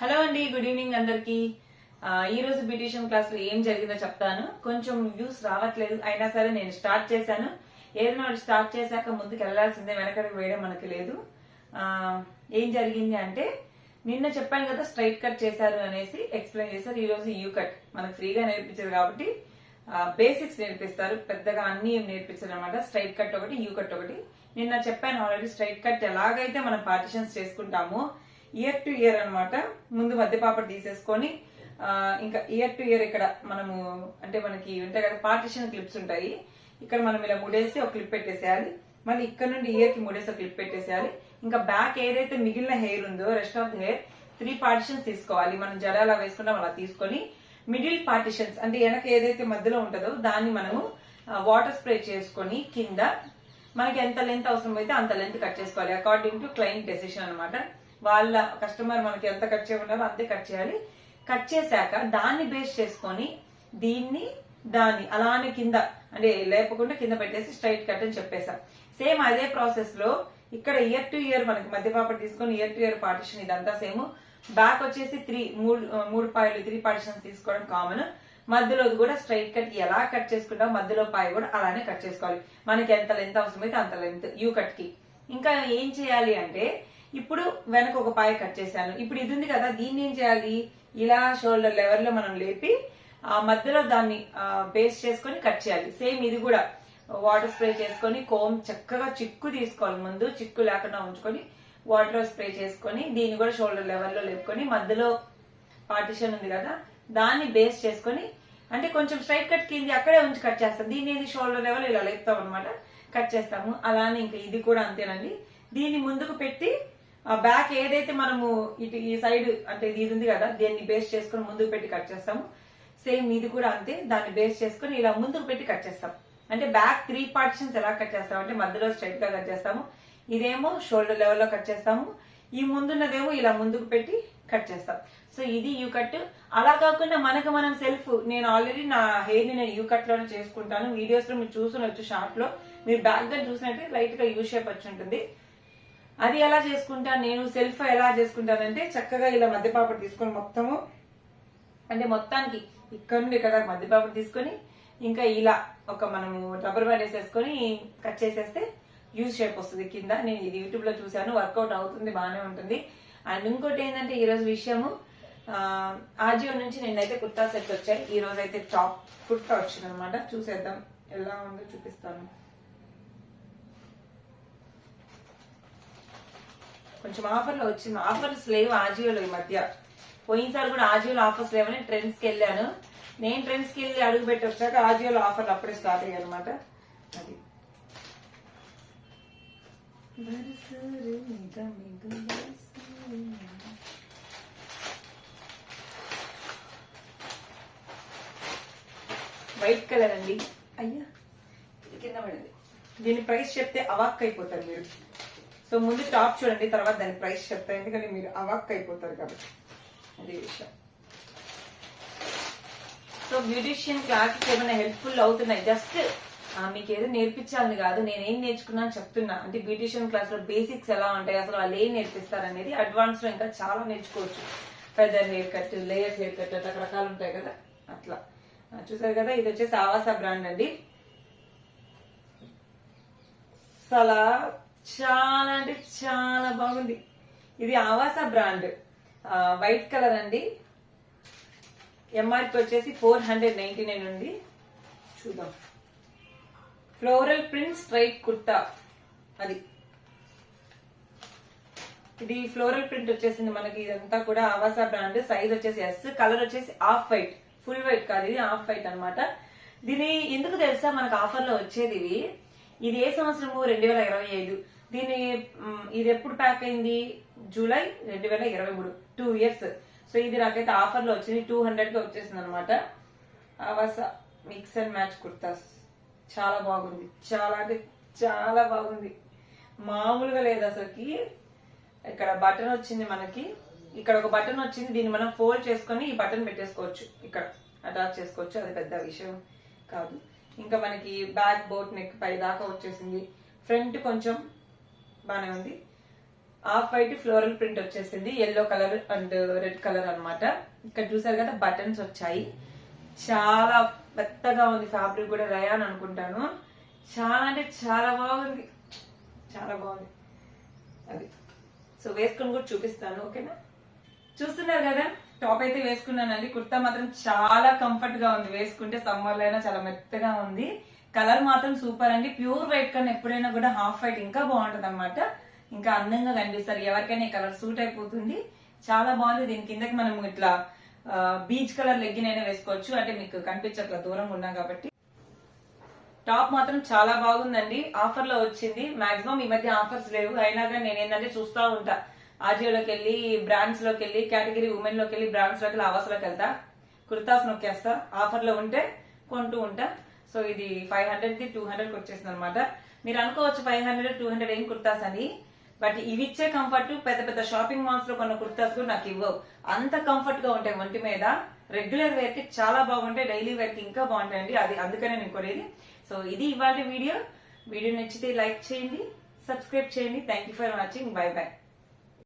Hello అండి good evening అందరికి. ఈ రోజు బ్యూటిషియన్ క్లాస్లో ఏం జరిగిందో చెప్తాను. కొంచెం వ్యూస్ రావట్లేదు అయినా సరే నేను స్టార్ట్ చేశాను. ఏదైనా స్టార్ట్ చేశాక ముందుకు వెళ్ళాల్సిందే వెనకడికి వేయడం మనకి లేదు. ఏం జరిగింది అంటే నిన్న చెప్పాను కదా స్ట్రైట్ కట్ చేశారు అనేసి ఎక్స్ప్లెయిన్ చేశారు. ఈ రోజు యూ కట్. మనకు ఫ్రీగా నేర్పించారు కాబట్టి బేసిక్స్ నేర్పిస్తారు. పెద్దగా అన్ని ఏం నేర్పించారు అనమాట స్ట్రైట్ కట్ ఒకటి యూ కట్ ఒకటి. నిన్న చెప్పాను ఆల్రెడీ స్ట్రైట్ కట్ ఎలాగైతే మనం పార్టిషన్స్ చేసుకుంటామో ఇయర్ టు ఇయర్ అనమాట ముందు మధ్య పాపడ్ తీసేసుకొని ఇంకా ఇయర్ టు ఇయర్ ఇక్కడ మనము అంటే మనకి ఉంటాయి కదా పార్టిషన్ క్లిప్స్ ఉంటాయి. ఇక్కడ మనం ఇలా ముడేసి ఒక క్లిప్ పెట్టేసేయాలి. మళ్ళీ ఇక్కడ నుండి ఇయర్కి ముడేసి ఒక క్లిప్ పెట్టేసేయాలి. ఇంకా బ్యాక్ ఏదైతే మిగిలిన హెయిర్ ఉందో rest of the hair three partitions తీసుకోవాలి. మనం జడ అలా వేసుకుంటాం అలా తీసుకొని మిడిల్ పార్టిషన్స్ అంటే వెనక ఏదైతే మధ్యలో ఉంటుందో దాన్ని మనము వాటర్ స్ప్రే చేసుకొని కింద మనకి ఎంత లెంత్ అవసరం అయితే అంత లెంత్ కట్ చేసుకోవాలి. అకార్డింగ్ టు క్లయింట్ డెసిషన్ అనమాట వాళ్ళ కస్టమర్ మనకి ఎంత కట్ చేయమన్నారో అంతే కట్ చేయాలి. కట్ చేశాక దాన్ని బేస్ చేసుకొని దీన్ని దాన్ని అలానే కింద అంటే లేపకుండా కింద పెట్టేసి స్ట్రైట్ కట్ అని చెప్పేశాం. సేమ్ అదే ప్రాసెస్లో ఇక్కడ ఇయర్ టు ఇయర్ మనకి మధ్య పాపడ్ తీసుకొని ఇయర్ టు ఇయర్ పార్టిషన్ ఇదంతా సేమ్. బ్యాక్ వచ్చేసి త్రీ మూడు మూడు పాయలు త్రీ పార్టిషన్స్ తీసుకోవడం కామన్. మధ్యలో కూడా స్ట్రైట్ కట్ ఎలా కట్ చేసుకుంటాం మధ్యలో పాయ కూడా అలానే కట్ చేసుకోవాలి. మనకి ఎంత లెంత్ అవసరమైతే అంత లెంత్ యూ కట్కి ఇంకా ఏం చేయాలి అంటే ఇప్పుడు వెనక ఒక పాయ కట్ చేశాను. ఇప్పుడు ఇది ఉంది కదా దీన్ని ఏం చేయాలి? ఇలా షోల్డర్ లెవెల్లో మనం లేపి ఆ మధ్యలో దాన్ని బేస్ చేసుకొని కట్ చేయాలి. సేమ్ ఇది కూడా. వాటర్ స్ప్రే చేసుకొని కోమ్ చక్కగా చిక్కు తీసుకోవాలి ముందు. చిక్కు లేకుండా ఉంచుకొని వాటర్ స్ప్రే చేసుకొని దీన్ని కూడా షోల్డర్ లెవెల్లో లేపుకొని మధ్యలో పార్టిషన్ ఉంది కదా దాన్ని బేస్ చేసుకొని అంటే కొంచెం స్ట్రైట్ కట్ కింది అక్కడే ఉంచి కట్ చేస్తాం. దీన్ని ఏది? షోల్డర్ లెవెల్ ఇలా లేపుతాం అనమాట కట్ చేస్తాము. అలానే ఇంకా ఇది కూడా అంతేనండి. దీన్ని ముందుకు పెట్టి బ్యాక్ ఏదైతే మనము ఇటు ఈ సైడ్ అంటే ఇది ఉంది కదా దీన్ని బేస్ చేసుకుని ముందుకు పెట్టి కట్ చేస్తాము. సేమ్ ఇది కూడా అంతే దాన్ని బేస్ చేసుకొని ఇలా ముందుకు పెట్టి కట్ చేస్తాం. అంటే బ్యాక్ త్రీ పార్టిషన్స్ ఎలా కట్ చేస్తాం అంటే మధ్యలో స్ట్రైట్గా కట్ చేస్తాము. ఇదేమో షోల్డర్ లెవెల్లో కట్ చేస్తాము. ఈ ముందున్నదేమో ఇలా ముందుకు పెట్టి కట్ చేస్తాం. సో ఇది యూ కట్ అలా కాకుండా మనకు మనం సెల్ఫ్ నేను ఆల్రెడీ నా హెయిర్ని నేను యూ కట్లోనే చేసుకుంటాను. వీడియోస్లో మీరు చూసునొచ్చు షార్ట్లో. మీరు బ్యాక్గా చూసినట్టే లైట్గా యూ షేప్ వచ్చి ఉంటుంది. అది ఎలా చేసుకుంటాను నేను సెల్ఫ్ ఎలా చేసుకుంటానంటే చక్కగా ఇలా మధ్యపాపడి తీసుకొని మొత్తము అంటే మొత్తానికి ఇక్కడ నుండి ఇక్కడ మధ్యపాపడి తీసుకొని ఇంకా ఇలా ఒక మనము రబ్బర్ బ్యాండ్ వేసేసుకొని కట్ చేసేస్తే యూజ్ షేప్ వస్తుంది. కింద నేను ఇది యూట్యూబ్లో చూసాను వర్కౌట్ అవుతుంది బాగానే ఉంటుంది. అండ్ ఇంకోటి ఏంటంటే ఈరోజు విషయము ఆజియో నుంచి నిన్నైతే కుర్తా సెట్ వచ్చాయి. ఈ రోజు అయితే టాప్ కుర్తా వచ్చింది అనమాట చూసేద్దాం ఎలా ఉందో చూపిస్తాను. కొంచెం ఆఫర్లో వచ్చింది. ఆఫర్స్ లేవు ఆజియోలో ఈ మధ్య. పోయినసారి కూడా ఆజియోలో ఆఫర్స్ లేవని ట్రెండ్స్కి వెళ్ళాను. నేను ట్రెండ్స్కి వెళ్ళి అడుగు పెట్టి వచ్చాక ఆజియోలో ఆఫర్లు అప్పుడే స్టార్ట్ అయ్యాయి అనమాట అది. వైట్ కలర్ అండి. అయ్యా. ఇది కింద పడింది. దీని ప్రైస్ చెప్తే అవాక్ అయిపోతారు మీరు. సో ముందు టాప్ చూడండి తర్వాత దాని ప్రైస్ చెప్తాను ఎందుకంటే మీరు అవాక్ అయిపోతారు కాబట్టి. అది విషయం. సో బ్యూటిషియన్ క్లాసెస్ ఏమైనా హెల్ప్ఫుల్ అవుతున్నాయి? జస్ట్ మీకు ఏదో నేర్పించాలని కాదు నేను ఏం నేర్చుకున్నాను చెప్తున్నా. అంటే బ్యూటిషియన్ క్లాస్లో బేసిక్స్ ఎలా ఉంటాయి అసలు వాళ్ళు ఏం నేర్పిస్తారు అనేది అడ్వాన్స్లో ఇంకా చాలా నేర్చుకోవచ్చు. Feather hair cut layers hair cut రకరకాలు ఉంటాయి కదా అట్లా. చూసారు కదా ఇది వచ్చేసి ఆవాసా బ్రాండ్ అండి. సలా చాలా అంటే చాలా బాగుంది. ఇది ఆవాసా బ్రాండ్. వైట్ కలర్ అండి. ఎంఆర్పి వచ్చేసి ఫోర్ హండ్రెడ్ నైన్టీ నైన్ ఉంది. చూద్దాం. Floral print straight kurta. అది. ఇది ఫ్లోరల్ ప్రింట్ వచ్చేసింది మనకి. ఇదంతా కూడా ఆవాసా బ్రాండ్. సైజ్ వచ్చేసి ఎస్ కలర్ వచ్చేసి ఆఫ్ వైట్ ఫుల్ వైట్ కాదు ఇది ఆఫ్ వైట్ అన్నమాట. దీని ఎందుకు తెలుసా? మనకు ఆఫర్లో వచ్చేది ఇది ఏ సంవత్సరము? రెండు వేల ఇరవై ఐదు. దీని ఇది ఎప్పుడు ప్యాక్ అయింది? జూలై రెండు వేల ఇరవై మూడు. టూ ఇయర్స్ సో ఇది నాకైతే ఆఫర్లో వచ్చింది. టూ హండ్రెడ్కి వచ్చేసింది అనమాట Avaasa mix and match kurtas. చాలా బాగుంది. చాలా అంటే చాలా బాగుంది. మామూలుగా లేదు అసలుకి. ఇక్కడ బటన్ వచ్చింది మనకి. ఇక్కడ ఒక బటన్ వచ్చింది. దీన్ని మనం ఫోల్డ్ చేసుకొని ఈ బటన్ పెట్టేసుకోవచ్చు. ఇక్కడ అటాచ్ చేసుకోవచ్చు. అది పెద్ద విషయం కాదు. ఇంకా మనకి బ్యాక్ బోట్ నెక్ పై దాకా వచ్చేసింది. ఫ్రంట్ కొంచెం బానే ఉంది. ఆఫ్ వైట్ ఫ్లోరల్ ప్రింట్ వచ్చేసింది. Yellow colour and red colour అన్నమాట. ఇక్కడ చూసారు కదా బటన్స్ వచ్చాయి. చాలా మెత్తగా ఉంది ఫ్యాబ్రిక్ కూడా రయాన్ అనుకుంటాను. చాలా అంటే చాలా బాగుంది. చాలా బాగుంది. అది. సో వేసుకొని కూడా చూపిస్తాను ఓకేనా చూస్తున్నారు కదా టాప్ అయితే వేసుకున్నానండి. కుర్తా మాత్రం చాలా కంఫర్ట్గా ఉంది. వేసుకుంటే సమ్మర్లో అయినా చాలా మెత్తగా ఉంది. కలర్ మాత్రం సూపర్ అండి. ప్యూర్ వైట్ కన్నా ఎప్పుడైనా కూడా హాఫ్ వైట్ ఇంకా బాగుంటుంది అనమాట ఇంకా అందంగా కనిపిస్తారు ఎవరికైనా ఈ కలర్ సూట్ అయిపోతుంది. చాలా బాగుంది. దీని కిందకి మనం ఇట్లా బీచ్ కలర్ లెగ్గిన్ అయినా వేసుకోవచ్చు. అంటే మీకు కనిపించట్లా దూరంగా ఉన్నాం కాబట్టి. టాప్ మాత్రం చాలా బాగుందండి. ఆఫర్లో వచ్చింది. మాక్సిమం ఈ మధ్య ఆఫర్స్ లేవు. అయినా కానీ నేను ఏంటంటే చూస్తా ఉంటా. ఆజియోలోకి వెళ్ళి బ్రాండ్స్లోకి వెళ్ళి కేటగిరీ ఉమెన్లోకి వెళ్ళి బ్రాండ్స్లోకి వెళ్ళి ఆవాసలోకి వెళ్తా. కుర్తాస్ నొక్కేస్తా. ఆఫర్లో ఉంటే కొంటూ ఉంటా. సో ఇది five hundred the two hundred వచ్చేసింది అనమాట మీరు అనుకోవచ్చు ఫైవ్ హండ్రెడ్ టూ హండ్రెడ్ ఏం కుర్తాస్ అని. బట్ ఇవి ఇచ్చే కంఫర్ట్ పెద్ద పెద్ద షాపింగ్ మాల్స్లో కొన్న కుర్తాస్ కూడా నాకు ఇవ్వవు. అంత కంఫర్ట్గా ఉంటాయి ఒంటి మీద. రెగ్యులర్ వేర్కి చాలా బాగుంటాయి. డైలీ వేర్కి ఇంకా బాగుంటాయండి. అది అందుకనే నేను కొనేది. సో ఇది ఇవాళ వీడియో. వీడియో నచ్చితే లైక్ చేయండి సబ్స్క్రైబ్ చేయండి. Thank you for watching bye bye